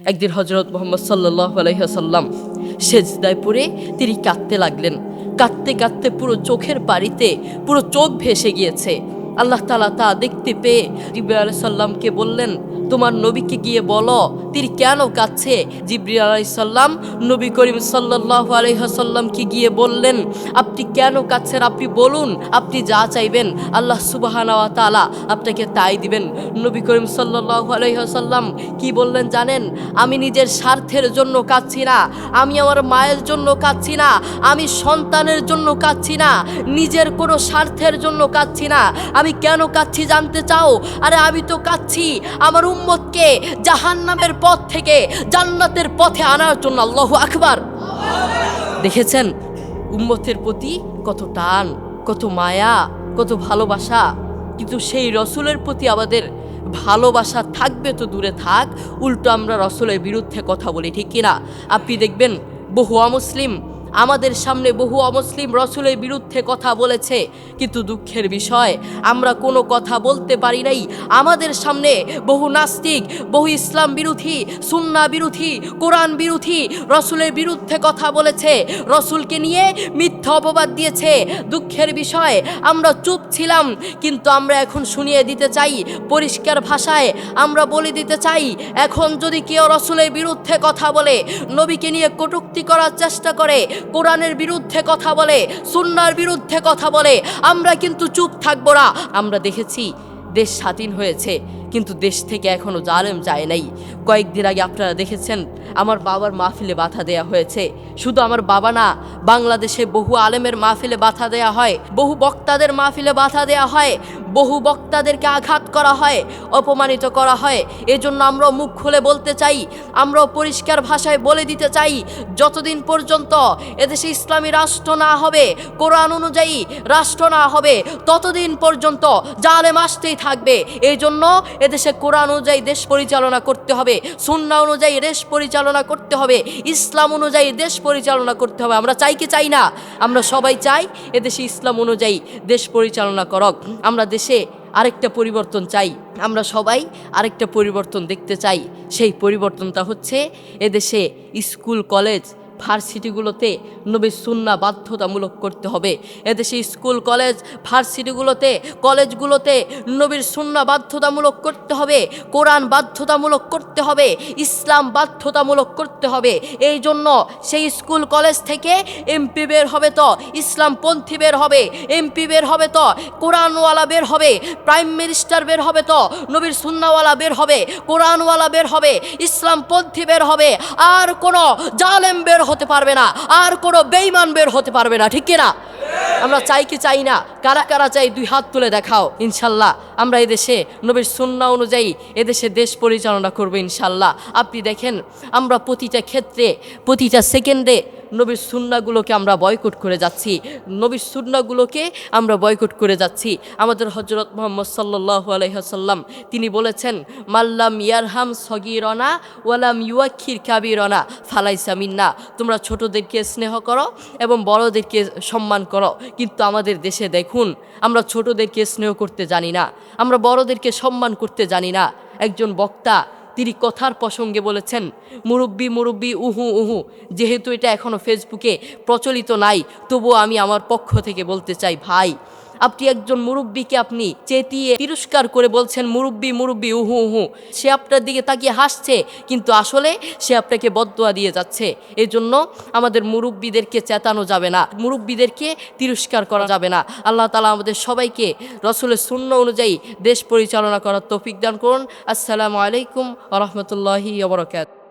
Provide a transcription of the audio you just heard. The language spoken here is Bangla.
একদিন হজরত মোহাম্মদ সাল্লাহ সেজদায় পড়ে তিনি কাঁদতে লাগলেন। কাঁদতে কাঁদতে পুরো চোখের পাড়িতে পুরো চোখ ভেসে গিয়েছে। আল্লাহ তালা তা দেখতে পেয়ে জিব্রাহ আলাইসাল্লামকে বললেন, তোমার নবীকে গিয়ে বলো, তিনি কেন কাঁদছে? জিব্রি আলাইসাল্লাম নবী করিম সাল্লাহ আলহাসাল্লামকে গিয়ে বললেন, আপনি কেন কাঁদছেন? আপনি বলুন, আপনি যা চাইবেন, আল্লাহ সুবাহানা তালা আপনাকে তাই দিবেন। নবী করিম সাল্লাহ আলহাসাল্লাম কি বললেন জানেন, আমি নিজের স্বার্থের জন্য কাঁদছি না, আমি আমার মায়ের জন্য কাঁদছি না, আমি সন্তানের জন্য কাঁদছি না, নিজের কোনো স্বার্থের জন্য কাঁদছি না আমি কেন কাঁদছি জানতে চাও? আরে আমি তো কাচ্ছি আমার উম্মতকে জাহান্নামের পথ থেকে জান্নাতের পথে আনার জন্য আল্লাহ আকবার। দেখেছেন? উম্মতের প্রতি কত টান, কত মায়া, কত ভালোবাসা। কিন্তু সেই রসুলের প্রতি আমাদের ভালোবাসা থাকবে তো দূরে থাক, উল্টো আমরা রসুলের বিরুদ্ধে কথা বলি, ঠিক কিনা? আপনি দেখবেন, বহু অমুসলিম আমাদের সামনে বহু অমুসলিম রসুলের বিরুদ্ধে কথা বলেছে। কিন্তু দুঃখের বিষয়, আমরা কোনো কথা বলতে পারি নাই। আমাদের সামনে বহু নাস্তিক, বহু ইসলাম বিরোধী, সুন্না বিরোধী, কোরআন বিরোধী রসুলের বিরুদ্ধে কথা বলেছে। রসুলকে নিয়ে মিথ্যা অপবাদ দিয়েছে। দুঃখের বিষয়, আমরা চুপ ছিলাম, কিন্তু আমরা এখন শুনিয়ে দিতে চাই, পরিষ্কার ভাষায় আমরা বলে দিতে চাই, এখন যদি কেউ রসুলের বিরুদ্ধে কথা বলে, নবীকে নিয়ে কটুক্তি করার চেষ্টা করে কোরআনের বিরুদ্ধে কথা বলে, সুন্নার বিরুদ্ধে কথা বলে, আমরা কিন্তু চুপ থাকব না। আমরা দেখেছি দেশ স্বাধীন হয়েছে, কিন্তু দেশ থেকে এখনও জালেম যায় নাই। কয়েকদিন আগে আপনারা দেখেছেন আমার বাবার মাহফিলে বাধা দেয়া হয়েছে। শুধু আমার বাবা না, বাংলাদেশে বহু আলেমের মাহফিলে বাধা দেয়া হয়, বহু বক্তাদের মাহফিলে বাধা দেয়া হয়, বহু বক্তাদেরকে আঘাত করা হয়, অপমানিত করা হয়। এজন্য আমরা মুখ খুলে বলতে চাই আমরা পরিষ্কার ভাষায় বলে দিতে চাই, যতদিন পর্যন্ত এদেশে ইসলামী রাষ্ট্র না হবে, কোরআন অনুযায়ী রাষ্ট্র না হবে, ততদিন পর্যন্ত জালেম আসতেই থাকবে। এই জন্য এদেশে কোরআন অনুযায়ী দেশ পরিচালনা করতে হবে, সুন্না অনুযায়ী দেশ পরিচালনা করতে হবে। ইসলাম অনুযায়ী দেশ পরিচালনা করতে হবে। আমরা চাই কি চাই না? আমরা সবাই চাই এদেশে ইসলাম অনুযায়ী দেশ পরিচালনা করক। আমরা দেশে আরেকটা পরিবর্তন চাই। আমরা সবাই আরেকটা পরিবর্তন দেখতে চাই। সেই পরিবর্তনটা হচ্ছে এদেশে স্কুল, কলেজ ভার্সিটিগুলোতে নবী সুন্না বাধ্যতামূলক করতে হবে। এদেশে স্কুল, কলেজ, ভার্সিটিগুলোতে, কলেজগুলোতে নবীর সুন্না বাধ্যতামূলক করতে হবে, কোরআন বাধ্যতামূলক করতে হবে, ইসলাম বাধ্যতামূলক করতে হবে। এই জন্য সেই স্কুল, কলেজ থেকে এমপি বের হবে তো, ইসলামপন্থী বের হবে, এমপি বের হবে তো, কোরআনওয়ালা বের হবে, প্রাইম মিনিস্টার বের হবে তো, নবীর সুন্নাওয়ালা বের হবে, কোরআনওয়ালা বের হবে, ইসলামপন্থী বের হবে, আর কোনো জালেম বের হতে পারবে না। আর কোনো বেইমান বের হতে পারবে না, ঠিক কিনা? আমরা চাই কি চাই না? কারা কারা চাই দুই হাত তুলে দেখাও, ইনশাল্লাহ। আমরা এদেশে নবীর সুন্না অনুযায়ী এদেশে দেশ পরিচালনা করব, ইনশাল্লাহ। আপনি দেখেন, আমরা প্রতিটা ক্ষেত্রে, প্রতিটা সেকেন্ডে নবীর সুন্নাগুলোকে আমরা বয়কট করে যাচ্ছি। নবীর সুন্নাগুলোকে আমরা বয়কট করে যাচ্ছি। আমাদের হজরত মোহাম্মদ সাল্লাহ আলহাসাল্লাম তিনি বলেছেন মাল্লাম ইয়ারহাম সগিরনা ওয়ালাম ইউয়াক্ষির কাবিরনা ফালাইসা মিন্না। তোমরা ছোটদেরকে স্নেহ করো এবং বড়দেরকে সম্মান করো। কিন্তু আমাদের দেশে দেখুন, আমরা ছোটদেরকে স্নেহ করতে জানি না, আমরা বড়দেরকে সম্মান করতে জানি না। একজন বক্তা, তিনি কথার প্রসঙ্গে বলেছেন, মুরব্বি মুরব্বি, উহু উহু, যেহেতু এটা এখনও ফেসবুকে প্রচলিত নাই, তবুও আমি আমার পক্ষ থেকে বলতে চাই, ভাই আপনি একজন মুরব্বীকে আপনি চেতিয়ে তিরস্কার করে বলছেন, মুরব্বি মুরব্বি, উহু উহু। সে আপনার দিকে তাকিয়ে হাসছে, কিন্তু আসলে সে আপনাকে বদোয়া দিয়ে যাচ্ছে। এই জন্য আমাদের মুরব্বীদেরকে চেতানো যাবে না, মুরব্বীদেরকে তিরস্কার করা যাবে না। আল্লাহ তালা আমাদের সবাইকে রসুলের শূন্য অনুযায়ী দেশ পরিচালনা করার তৌফিক দান করুন। আসসালামু আলাইকুম রহমতুল্লাহি ওবরাকাত